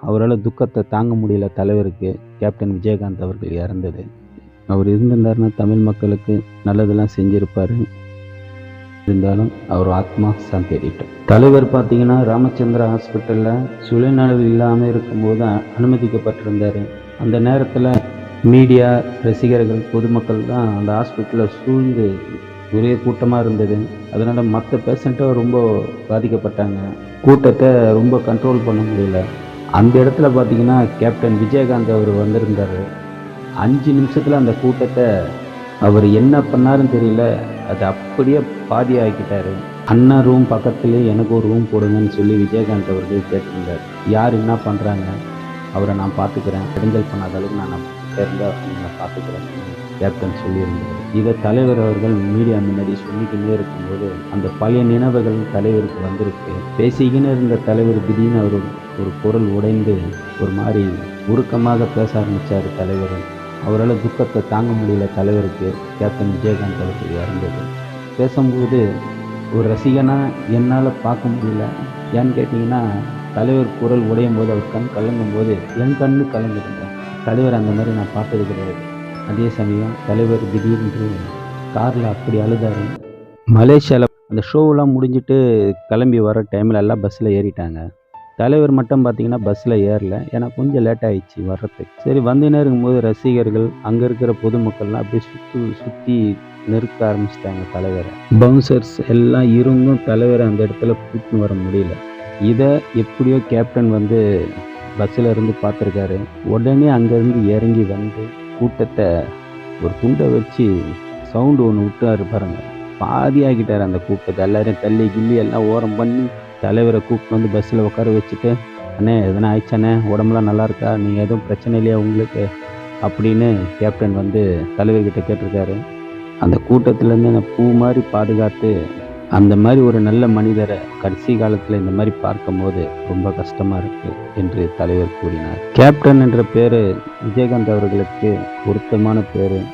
அவரால் துக்கத்தை தாங்க முடியல தலைவருக்கு கேப்டன் விஜயகாந்த் அவர்கள் இறந்தது. அவர் இருந்திருந்தாருன்னா தமிழ் மக்களுக்கு நல்லதெல்லாம் செஞ்சிருப்பார். இருந்தாலும் அவர் ஆத்மா சாந்தி தலைவர் பார்த்தீங்கன்னா ராமச்சந்திரா ஹாஸ்பிட்டலில் சுயநலவு இல்லாமல் இருக்கும்போது அனுமதிக்கப்பட்டிருந்தார். அந்த நேரத்தில் மீடியா ரசிகர்கள் பொதுமக்கள் தான் அந்த ஹாஸ்பிட்டலில் சூழ்ந்து ஒரே கூட்டமாக இருந்தது. அதனால் மற்ற பேஷண்ட்டும் ரொம்ப பாதிக்கப்பட்டாங்க. கூட்டத்தை ரொம்ப கண்ட்ரோல் பண்ண முடியல. அந்த இடத்துல பார்த்தீங்கன்னா கேப்டன் விஜயகாந்த் அவர் வந்திருந்தார். அஞ்சு நிமிஷத்தில் அந்த கூட்டத்தை அவர் என்ன பண்ணாருன்னு தெரியல. அது அப்படியே பாதி ஆக்கிட்டார். அண்ணா ரூம் பக்கத்துலேயே எனக்கு ஒரு ரூம் போடுங்கன்னு சொல்லி விஜயகாந்த் அவர்கள் கேட்டிருந்தார். யார் என்ன பண்ணுறாங்க அவரை நான் பார்த்துக்கிறேன். இடைஞ்சல் பண்ணாத அளவுக்கு நான் இருந்தால் நான் பார்த்துக்கிறேன் கேப்டன் சொல்லியிருந்தார். இதை தலைவர் அவர்கள் மீடியா முன்னாடி சொல்லிக்கிட்டே இருக்கும்போது அந்த பழைய நினைவுகள் தலைவருக்கு வந்திருக்கு. பேசிக்கின்னு இருந்த தலைவர் திடீர்னு அவர் ஒரு குரல் உடைந்து ஒரு மாதிரி உருக்கமாக பேச ஆரம்பித்தார் தலைவர். அவரால் துக்கத்தை தாங்க முடியல தலைவருக்கு கேப்டன் விஜயகாந்த் அவர்கள் இறந்தது. பேசும்போது ஒரு ரசிகனா என்னால் பார்க்க முடியல. ஏன்னு கேட்டிங்கன்னா தலைவர் குரல் உடையும் போது அவர் கண் கலங்கும் போது என் கண்ணு கலங்குதுங்க. தலைவர் அந்த மாதிரி நான் பார்த்தது கிடையாது. அதே சமயம் தலைவர் திடீர்னு காரில் அப்படி அழுதாரு. மலேசியாவில் அந்த ஷோவெலாம் முடிஞ்சிட்டு கிளம்பி வர டைமில் எல்லாம் பஸ்ஸில் ஏறிட்டாங்க. தலைவர் மட்டும் பார்த்தீங்கன்னா பஸ்ஸில் ஏறல. ஏன்னா கொஞ்சம் லேட் ஆயிடுச்சு வர்றதுக்கு. சரி வந்துனே இருக்கும்போது ரசிகர்கள் அங்கே இருக்கிற பொதுமக்கள்லாம் அப்படியே சுற்றி சுற்றி நெருக்க ஆரம்பிச்சிட்டாங்க தலைவரை. பவுன்சர்ஸ் எல்லாம் இருந்தும் தலைவரை அந்த இடத்துல கூட்டின்னு வர முடியல. இதை எப்படியோ கேப்டன் வந்து பஸ்ஸில் இருந்து பார்த்துருக்காரு. உடனே அங்கேருந்து இறங்கி வந்து கூட்டத்தை ஒரு துண்டை வச்சு சவுண்டு ஒன்று விட்டாரு பாருங்கள் பாதி ஆகிட்டார் அந்த கூட்டத்தை. எல்லாரையும் தள்ளி கிள்ளி எல்லாம் ஓரம் பண்ணி தலைவரை கூப்பிட்டு வந்து பஸ்ஸில் உட்கார வச்சுட்டு அண்ணே எதனா ஆயிடுச்சாண்ணே உடம்புலாம் நல்லா இருக்கா? நீங்கள் எதுவும் பிரச்சனை இல்லையா உங்களுக்கு? அப்படின்னு கேப்டன் வந்து தலைவர்கிட்ட கேட்டிருக்காரு. அந்த கூட்டத்திலேருந்து என்னை பூ மாதிரி பாதுகாத்து அந்த மாதிரி ஒரு நல்ல மனிதரை கடைசி காலத்தில் இந்த மாதிரி பார்க்கும்போது ரொம்ப கஷ்டமாக இருக்குது என்று தலைவர் கூறினார். கேப்டன் என்ற பேர் விஜயகாந்த் அவர்களுக்கு பொருத்தமான பேர்.